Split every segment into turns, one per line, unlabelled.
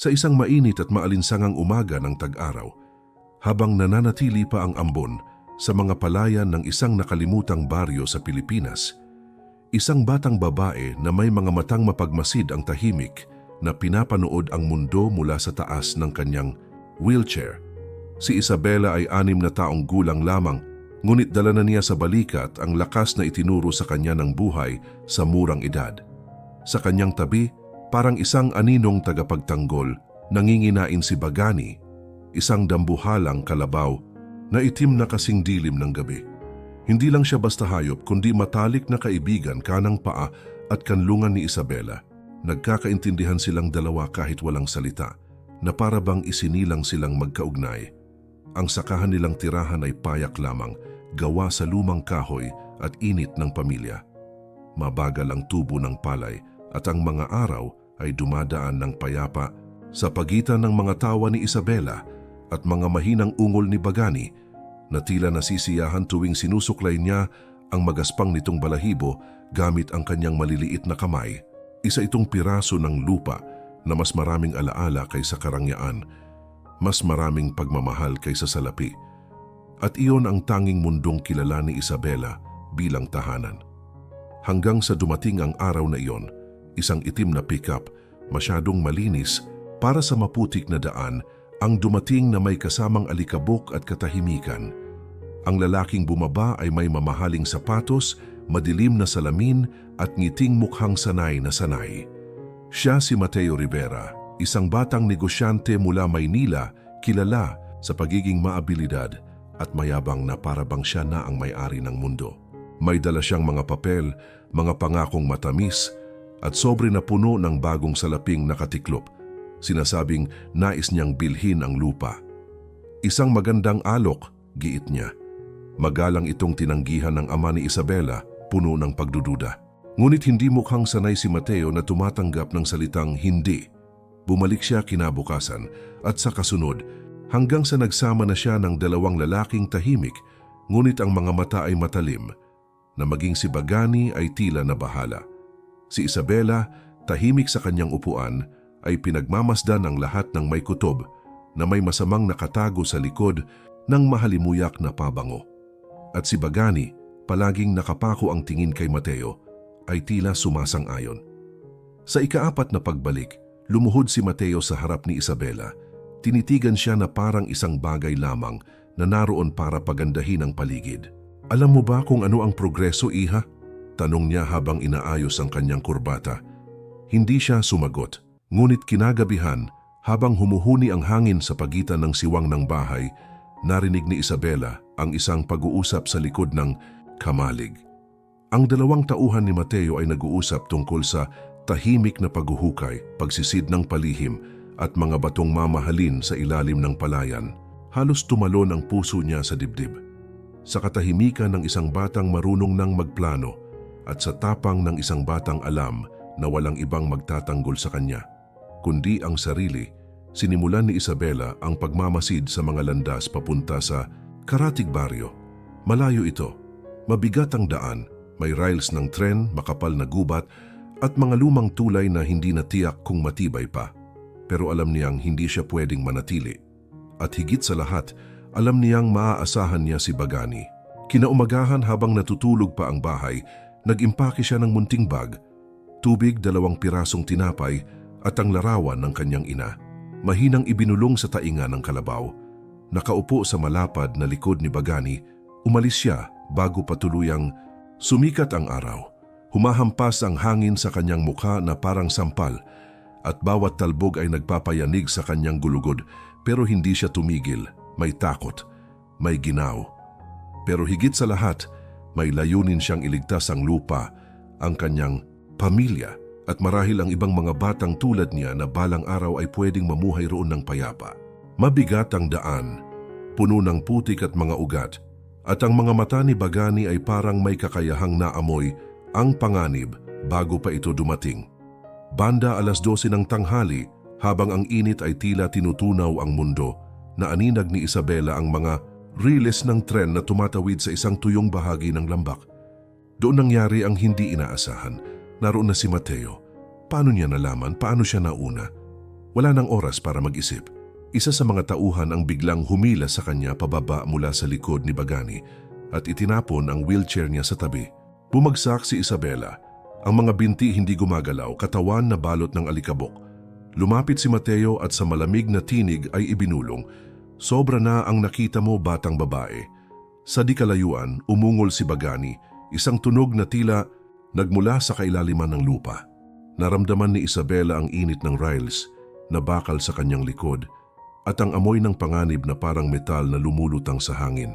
Sa isang mainit at maalinsangang umaga ng tag-araw, habang nananatili pa ang ambon sa mga palayan ng isang nakalimutang baryo sa Pilipinas, isang batang babae na may mga matang mapagmasid ang tahimik na pinapanood ang mundo mula sa taas ng kanyang wheelchair. Si Isabela ay anim na taong gulang lamang, ngunit dala na niya sa balikat ang lakas na itinuro sa kanya ng buhay sa murang edad. Sa kanyang tabi, parang isang aninong tagapagtanggol, nanginginain si Bagani, isang dambuhalang kalabaw na itim na kasing dilim ng gabi. Hindi lang siya basta hayop kundi matalik na kaibigan kanang paa at kanlungan ni Isabela. Nagkakaintindihan silang dalawa kahit walang salita na para bang isinilang silang magkaugnay. Ang sakahan nilang tirahan ay payak lamang, gawa sa lumang kahoy at init ng pamilya. Mabagal ang tubo ng palay at ang mga araw ay dumadaan ng payapa sa pagitan ng mga tawa ni Isabela at mga mahinang ungol ni Bagani na tila nasisiyahan tuwing sinusuklay niya ang magaspang nitong balahibo gamit ang kanyang maliliit na kamay. Isa itong piraso ng lupa na mas maraming alaala kaysa karangyaan, mas maraming pagmamahal kaysa salapi. At iyon ang tanging mundong kilala ni Isabela bilang tahanan. Hanggang sa dumating ang araw na iyon, isang itim na pickup, masyadong malinis para sa maputik na daan, ang dumating na may kasamang alikabok at katahimikan. Ang lalaking bumaba ay may mamahaling sapatos, madilim na salamin at ngiting mukhang sanay na sanay. Siya si Mateo Rivera, isang batang negosyante mula Maynila, kilala sa pagiging maabilidad at mayabang na parabang siya na ang may-ari ng mundo. May dala siyang mga papel, mga pangakong matamis, at sobre na puno ng bagong salaping nakatiklop. Sinasabing nais niyang bilhin ang lupa. Isang magandang alok, giit niya. Magalang itong tinanggihan ng ama ni Isabela, puno ng pagdududa. Ngunit hindi mukhang sanay si Mateo na tumatanggap ng salitang hindi. Bumalik siya kinabukasan at sa kasunod hanggang sa nagsama na siya ng dalawang lalaking tahimik ngunit ang mga mata ay matalim na maging si Bagani ay tila na bahala. Si Isabela, tahimik sa kanyang upuan, ay pinagmamasdan ang lahat ng may kutob na may masamang nakatago sa likod ng mahalimuyak na pabango. At si Bagani, palaging nakapako ang tingin kay Mateo, ay tila sumasang-ayon. Sa ikaapat na pagbalik, lumuhod si Mateo sa harap ni Isabela. Tinitigan siya na parang isang bagay lamang na naroon para pagandahin ang paligid. Alam mo ba kung ano ang progreso, Iha? Tanong niya habang inaayos ang kanyang kurbata. Hindi siya sumagot, ngunit kinagabihan habang humuhuni ang hangin sa pagitan ng siwang ng bahay, narinig ni Isabela ang isang pag-uusap sa likod ng kamalig. Ang dalawang tauhan ni Mateo ay nag-uusap tungkol sa tahimik na paghuhukay, pagsisid ng palihim at mga batong mamahalin sa ilalim ng palayan. Halos tumalon ang puso niya sa dibdib. Sa katahimikan ng isang batang marunong ng magplano at sa tapang ng isang batang alam na walang ibang magtatanggol sa kanya, kundi ang sarili, sinimulan ni Isabela ang pagmamasid sa mga landas papunta sa Karatig Baryo. Malayo ito, mabigat ang daan, may rails ng tren, makapal na gubat at mga lumang tulay na hindi natiyak kung matibay pa. Pero alam niyang hindi siya pwedeng manatili. At higit sa lahat, alam niyang maaasahan niya si Bagani. Kinaumagahan habang natutulog pa ang bahay, nag-impake siya ng munting bag, tubig, dalawang pirasong tinapay at ang larawan ng kanyang ina. Mahinang ibinulong sa tainga ng kalabaw. Nakaupo sa malapad na likod ni Bagani, umalis siya bago patuluyang sumikat ang araw. Humahampas ang hangin sa kanyang mukha na parang sampal at bawat talbog ay nagpapayanig sa kanyang gulugod pero hindi siya tumigil, may takot, may ginaw. Pero higit sa lahat, may layunin siyang iligtas ang lupa, ang kanyang pamilya at marahil ang ibang mga batang tulad niya na balang araw ay pwedeng mamuhay roon ng payapa. Mabigat ang daan, puno ng putik at mga ugat, at ang mga mata ni Bagani ay parang may kakayahang naamoy ang panganib bago pa ito dumating. Banda alas 12 ng tanghali habang ang init ay tila tinutunaw ang mundo, na aninag ni Isabela ang mga riles ng tren na tumatawid sa isang tuyong bahagi ng lambak. Doon nangyari ang hindi inaasahan. Naroon na si Mateo. Paano niya nalaman? Paano siya nauna? Wala nang oras para mag-isip. Isa sa mga tauhan ang biglang humila sa kanya pababa mula sa likod ni Bagani at itinapon ang wheelchair niya sa tabi. Bumagsak si Isabela. Ang mga binti hindi gumagalaw, katawan na balot ng alikabok. Lumapit si Mateo at sa malamig na tinig ay ibinulong. Sobra na ang nakita mo batang babae. Sa di kalayuan, umungol si Bagani, isang tunog na tila nagmula sa kailaliman ng lupa. Naramdaman ni Isabela ang init ng Riles na bakal sa kanyang likod at ang amoy ng panganib na parang metal na lumulutang sa hangin.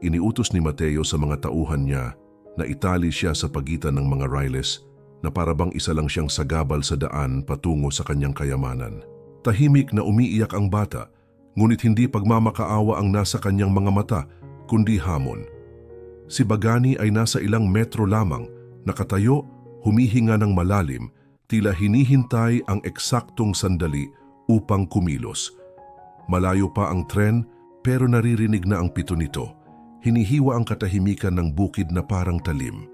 Iniutos ni Mateo sa mga tauhan niya na itali siya sa pagitan ng mga Riles na parabang isa lang siyang sagabal sa daan patungo sa kanyang kayamanan. Tahimik na umiiyak ang bata, ngunit hindi pagmamakaawa ang nasa kanyang mga mata, kundi hamon. Si Bagani ay nasa ilang metro lamang, nakatayo, humihinga ng malalim, tila hinihintay ang eksaktong sandali upang kumilos. Malayo pa ang tren pero naririnig na ang pito nito. Hinihiwa ang katahimikan ng bukid na parang talim.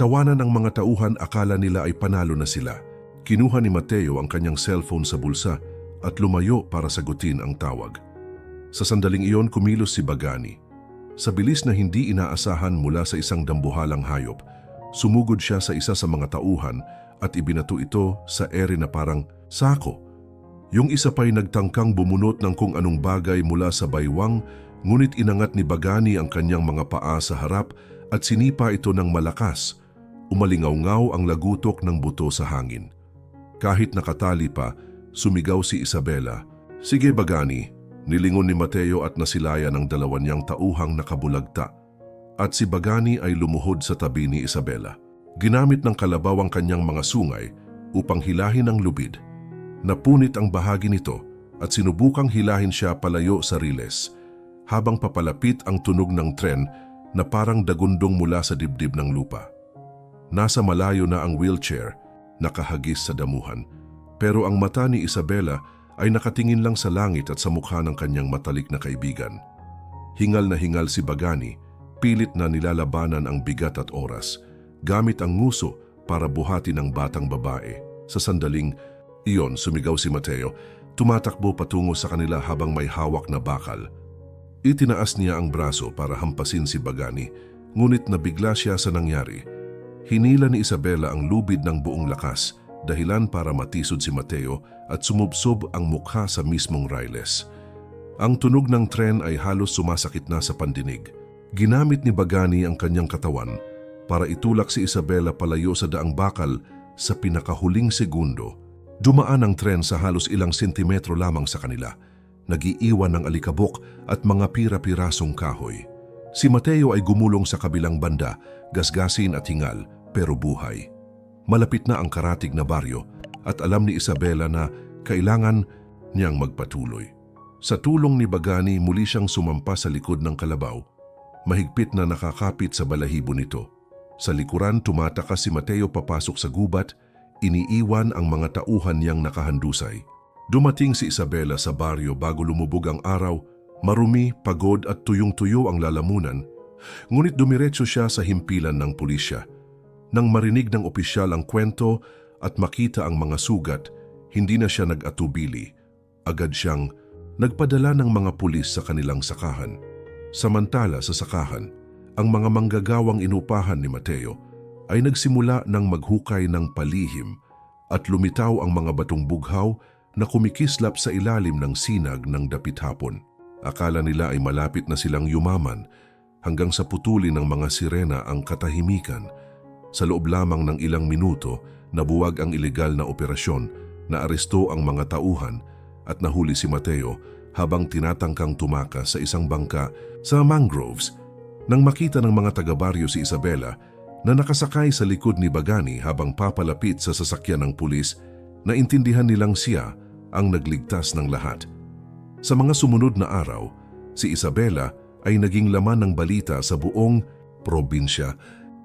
Tawanan ng mga tauhan akala nila ay panalo na sila. Kinuha ni Mateo ang kanyang cellphone sa bulsa at lumayo para sagutin ang tawag. Sa sandaling iyon kumilos si Bagani. Sa bilis na hindi inaasahan mula sa isang dambuhalang hayop, sumugod siya sa isa sa mga tauhan at ibinato ito sa ere na parang sako. Yung isa pa'y nagtangkang bumunot ng kung anong bagay mula sa baywang, ngunit inangat ni Bagani ang kanyang mga paa sa harap at sinipa ito ng malakas. Umalingaw-ngaw ang lagutok ng buto sa hangin. Kahit nakatali pa, sumigaw si Isabela. Sige Bagani, nilingon ni Mateo at nasilaya ng dalawa niyang tauhang nakabulagta. At si Bagani ay lumuhod sa tabi ni Isabela. Ginamit ng kalabaw ang kanyang mga sungay upang hilahin ang lubid. Napunit ang bahagi nito at sinubukang hilahin siya palayo sa riles habang papalapit ang tunog ng tren na parang dagundong mula sa dibdib ng lupa. Nasa malayo na ang wheelchair, nakahagis sa damuhan, pero ang mata ni Isabela ay nakatingin lang sa langit at sa mukha ng kanyang matalik na kaibigan. Hingal na hingal si Bagani, pilit na nilalabanan ang bigat at oras, gamit ang nguso para buhatin ang batang babae. Sa sandaling, iyon sumigaw si Mateo, tumatakbo patungo sa kanila habang may hawak na bakal. Itinaas niya ang braso para hampasin si Bagani, ngunit nabigla siya sa nangyari. Hinila ni Isabela ang lubid ng buong lakas, dahilan para matisod si Mateo at sumubsob ang mukha sa mismong Riles. Ang tunog ng tren ay halos sumasakit na sa pandinig. Ginamit ni Bagani ang kanyang katawan para itulak si Isabela palayo sa daang bakal sa pinakahuling segundo. Dumaan ang tren sa halos ilang sentimetro lamang sa kanila, nagiiwan ng alikabok at mga pira-pirasong kahoy. Si Mateo ay gumulong sa kabilang banda, gasgasin at hingal, pero buhay. Malapit na ang karatig na baryo at alam ni Isabela na kailangan niyang magpatuloy. Sa tulong ni Bagani, muli siyang sumampa sa likod ng kalabaw. Mahigpit na nakakapit sa balahibo nito. Sa likuran, tumatakas si Mateo papasok sa gubat, iniiwan ang mga tauhan niyang nakahandusay. Dumating si Isabela sa baryo bago lumubog ang araw Marumi, pagod at tuyong-tuyo ang lalamunan, ngunit dumiretso siya sa himpilan ng pulisya. Nang marinig ng opisyal ang kwento at makita ang mga sugat, hindi na siya nag-atubili. Agad siyang nagpadala ng mga pulis sa kanilang sakahan. Samantala sa sakahan, ang mga manggagawang inupahan ni Mateo ay nagsimula ng maghukay ng palihim at lumitaw ang mga batong bughaw na kumikislap sa ilalim ng sinag ng dapit hapon. Akala nila ay malapit na silang yumaman hanggang sa putulin ng mga sirena ang katahimikan. Sa loob lamang ng ilang minuto, nabuwag ang ilegal na operasyon na aresto ang mga tauhan at nahuli si Mateo habang tinatangkang tumakas sa isang bangka sa mangroves. Nang makita ng mga taga-baryo si Isabela na nakasakay sa likod ni Bagani habang papalapit sa sasakyan ng pulis, naintindihan nilang siya ang nagligtas ng lahat. Sa mga sumunod na araw, si Isabela ay naging laman ng balita sa buong probinsya.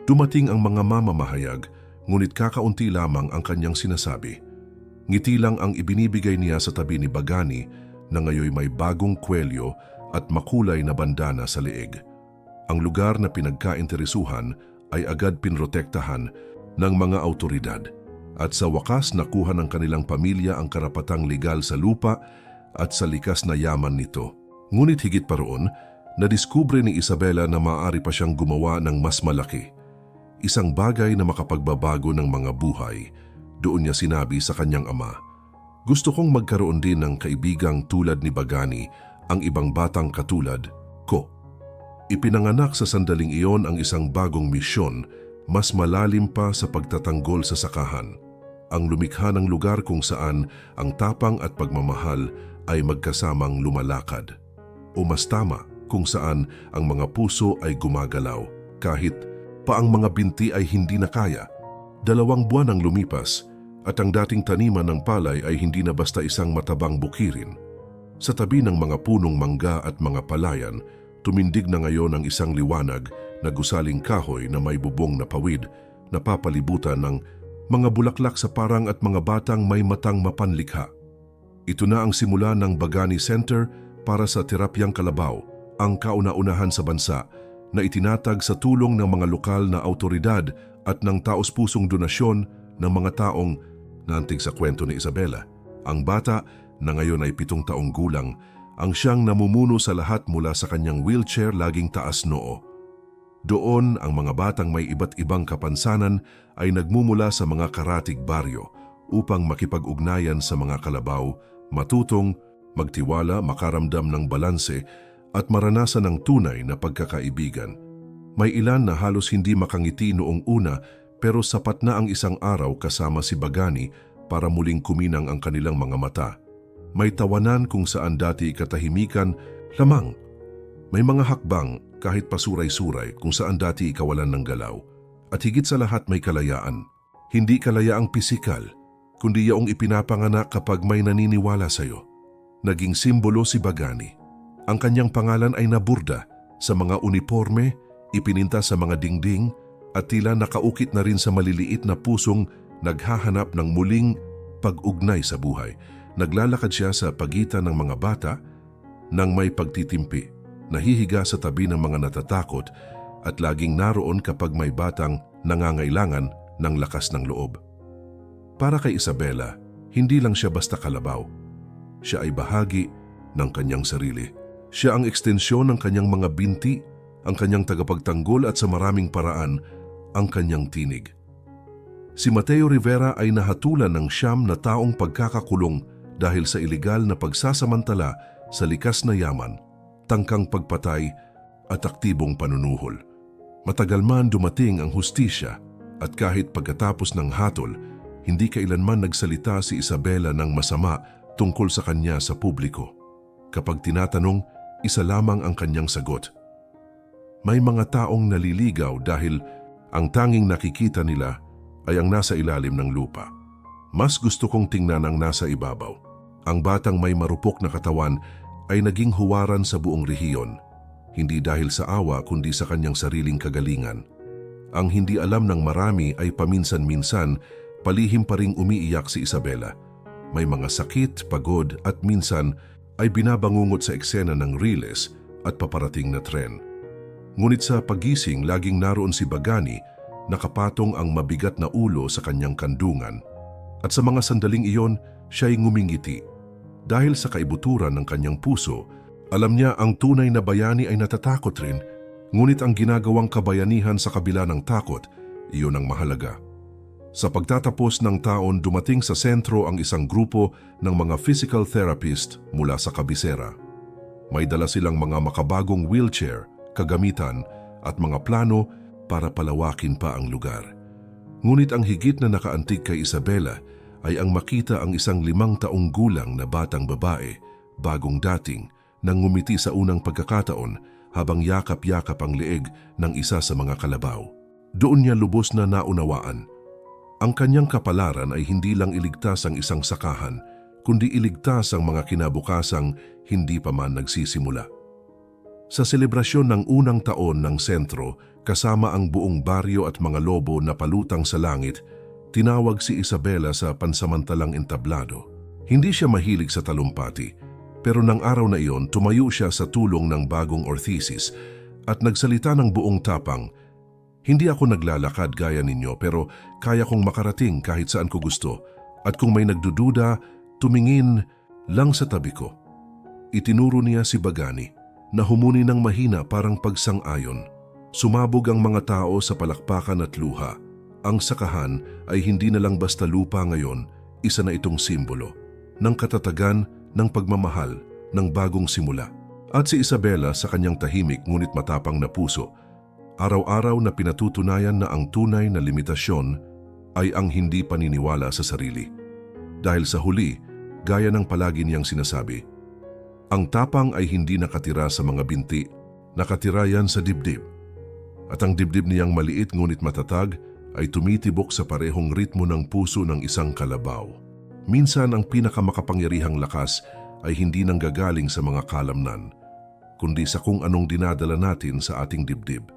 Dumating ang mga mamamahayag, ngunit kakaunti lamang ang kanyang sinasabi. Ngiti lang ang ibinibigay niya sa tabi ni Bagani na ngayoy may bagong kwelyo at makulay na bandana sa leeg. Ang lugar na pinagkainteresuhan ay agad pinrotektahan ng mga autoridad. at sa wakas nakuha ng kanilang pamilya ang karapatang legal sa lupa at sa likas na yaman nito. Ngunit higit pa roon, nadiskubre ni Isabela na maaari pa siyang gumawa ng mas malaki. Isang bagay na makapagbabago ng mga buhay. Doon niya sinabi sa kanyang ama, Gusto kong magkaroon din ng kaibigang tulad ni Bagani, ang ibang batang katulad ko. Ipinanganak sa sandaling iyon ang isang bagong misyon, mas malalim pa sa pagtatanggol sa sakahan. Ang lumikha ng lugar kung saan ang tapang at pagmamahal ay magkasamang lumalakad. O mas tama, kung saan ang mga puso ay gumagalaw kahit pa ang mga binti ay hindi na kaya. Dalawang buwan ang lumipas at ang dating taniman ng palay ay hindi na basta isang matabang bukirin. Sa tabi ng mga punong mangga at mga palayan, tumindig na ngayon ang isang liwanag na gusaling kahoy na may bubong na pawid na papalibutan ng mga bulaklak sa parang at mga batang may matang mapanlikha. Ito na ang simula ng Bagani Center para sa terapyang kalabaw, ang kauna-unahan sa bansa na itinatag sa tulong ng mga lokal na autoridad at ng taos-pusong donasyon ng mga taong nantig sa kwento ni Isabela. Ang bata na ngayon ay pitong taong gulang ang siyang namumuno sa lahat mula sa kanyang wheelchair laging taas noo. Doon ang mga batang may iba't ibang kapansanan ay nagmumula sa mga karatig baryo upang makipag-ugnayan sa mga kalabaw, matutong, magtiwala, makaramdam ng balanse at maranasan ng tunay na pagkakaibigan. May ilan na halos hindi makangiti noong una pero sapat na ang isang araw kasama si Bagani para muling kuminang ang kanilang mga mata. May tawanan kung saan dati katahimikan, lamang. May mga hakbang kahit pasuray-suray kung saan dati ikawalan ng galaw. At higit sa lahat may kalayaan. Hindi kalayaang pisikal, kundi yaong ipinapanganak kapag may naniniwala sa'yo. Naging simbolo si Bagani. Ang kanyang pangalan ay naburda sa mga uniforme, ipininta sa mga dingding, at tila nakaukit na rin sa maliliit na pusong naghahanap ng muling pag-ugnay sa buhay. Naglalakad siya sa pagitan ng mga bata nang may pagtitimpi, nahihiga sa tabi ng mga natatakot at laging naroon kapag may batang nangangailangan ng lakas ng loob. Para kay Isabela, hindi lang siya basta kalabaw. Siya ay bahagi ng kanyang sarili. Siya ang ekstensyon ng kanyang mga binti, ang kanyang tagapagtanggol at sa maraming paraan ang kanyang tinig. Si Mateo Rivera ay nahatulan ng siyam na taong pagkakakulong dahil sa ilegal na pagsasamantala sa likas na yaman, tangkang pagpatay at aktibong panunuhol. Matagal man dumating ang hustisya at kahit pagkatapos ng hatol, hindi kailanman nagsalita si Isabela ng masama tungkol sa kanya sa publiko. Kapag tinatanong, isa lamang ang kanyang sagot. May mga taong naliligaw dahil ang tanging nakikita nila ay ang nasa ilalim ng lupa. Mas gusto kong tingnan ang nasa ibabaw. Ang batang may marupok na katawan ay naging huwaran sa buong rehiyon, hindi dahil sa awa kundi sa kanyang sariling kagalingan. Ang hindi alam ng marami ay paminsan-minsan palihim pa ring umiiyak si Isabela. May mga sakit, pagod at minsan ay binabangungot sa eksena ng riles at paparating na tren. Ngunit sa pagising laging naroon si Bagani nakapatong ang mabigat na ulo sa kanyang kandungan at sa mga sandaling iyon siya'y ngumingiti. Dahil sa kaibuturan ng kanyang puso, alam niya ang tunay na bayani ay natatakot rin, ngunit ang ginagawang kabayanihan sa kabila ng takot, iyon ang mahalaga. Sa pagtatapos ng taon, dumating sa sentro ang isang grupo ng mga physical therapist mula sa kabisera. May dala silang mga makabagong wheelchair, kagamitan at mga plano para palawakin pa ang lugar. Ngunit ang higit na nakaantig kay Isabela ay ang makita ang isang limang taong gulang na batang babae, bagong dating, nang ngumiti sa unang pagkakataon habang yakap-yakap ang leeg ng isa sa mga kalabaw. Doon niya lubos na naunawaan. Ang kanyang kapalaran ay hindi lang iligtas ang isang sakahan, kundi iligtas ang mga kinabukasang hindi pa man nagsisimula. Sa selebrasyon ng unang taon ng sentro, kasama ang buong baryo at mga lobo na palutang sa langit, tinawag si Isabela sa pansamantalang entablado. Hindi siya mahilig sa talumpati, pero nang araw na iyon tumayo siya sa tulong ng bagong orthesis at nagsalita ng buong tapang, Hindi ako naglalakad gaya ninyo pero kaya kong makarating kahit saan ko gusto. At kung may nagdududa, tumingin lang sa tabi ko. Itinuro niya si Bagani na humuni ng mahina parang pagsang-ayon. Sumabog ang mga tao sa palakpakan at luha. Ang sakahan ay hindi na lang basta lupa ngayon, isa na itong simbolo ng katatagan ng pagmamahal ng bagong simula. At si Isabela sa kanyang tahimik ngunit matapang na puso, araw-araw na pinatutunayan na ang tunay na limitasyon ay ang hindi paniniwala sa sarili. Dahil sa huli, gaya ng palagi niyang sinasabi, ang tapang ay hindi nakatira sa mga binti, nakatira yan sa dibdib. At ang dibdib niyang maliit ngunit matatag ay tumitibok sa parehong ritmo ng puso ng isang kalabaw. Minsan ang pinakamakapangyarihang lakas ay hindi nanggagaling sa mga kalamnan, kundi sa kung anong dinadala natin sa ating dibdib.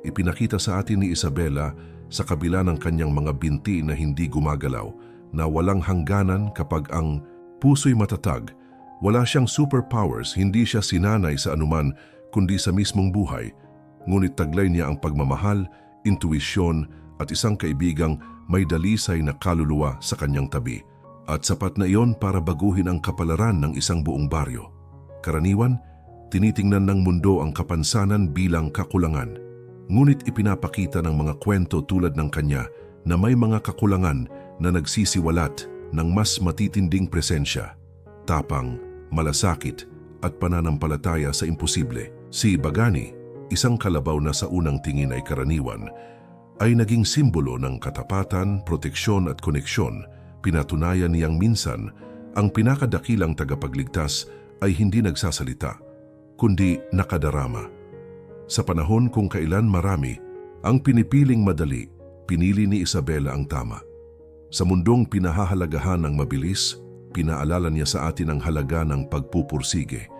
Ipinakita sa atin ni Isabela sa kabila ng kanyang mga binti na hindi gumagalaw na walang hangganan kapag ang puso'y matatag, wala siyang superpowers, hindi siya sinanay sa anuman kundi sa mismong buhay, ngunit taglay niya ang pagmamahal, intuisyon at isang kaibigang may dalisay na kaluluwa sa kanyang tabi. At sapat na iyon para baguhin ang kapalaran ng isang buong baryo. Karaniwan, tinitingnan ng mundo ang kapansanan bilang kakulangan. Ngunit ipinapakita ng mga kwento tulad ng kanya na may mga kakulangan na nagsisiwalat ng mas matitinding presensya, tapang, malasakit at pananampalataya sa imposible. Si Bagani, isang kalabaw na sa unang tingin ay karaniwan, ay naging simbolo ng katapatan, proteksyon at koneksyon. Pinatunayan niyang minsan ang pinakadakilang tagapagligtas ay hindi nagsasalita, kundi nakadarama. Sa panahon kung kailan marami, ang pinipiling madali, pinili ni Isabela ang tama. Sa mundong pinahahalagahan ng mabilis, pinaalala niya sa atin ang halaga ng pagpupursige.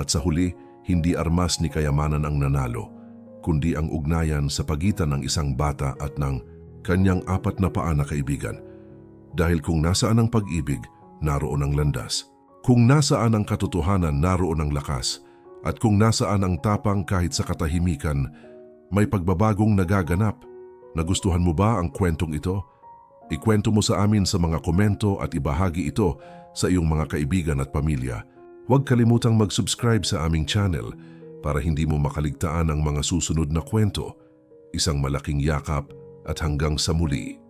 At sa huli, hindi armas ni kayamanan ang nanalo, kundi ang ugnayan sa pagitan ng isang bata at ng kanyang apat na paa na kaibigan. Dahil kung nasaan ang pag-ibig, naroon ang landas. Kung nasaan ang katotohanan, naroon ang lakas. At kung nasaan ang tapang kahit sa katahimikan, may pagbabagong nagaganap. Nagustuhan mo ba ang kwentong ito? Ikwento mo sa amin sa mga komento at ibahagi ito sa iyong mga kaibigan at pamilya. Huwag kalimutang mag-subscribe sa aming channel para hindi mo makaligtaan ang mga susunod na kwento. Isang malaking yakap at hanggang sa muli.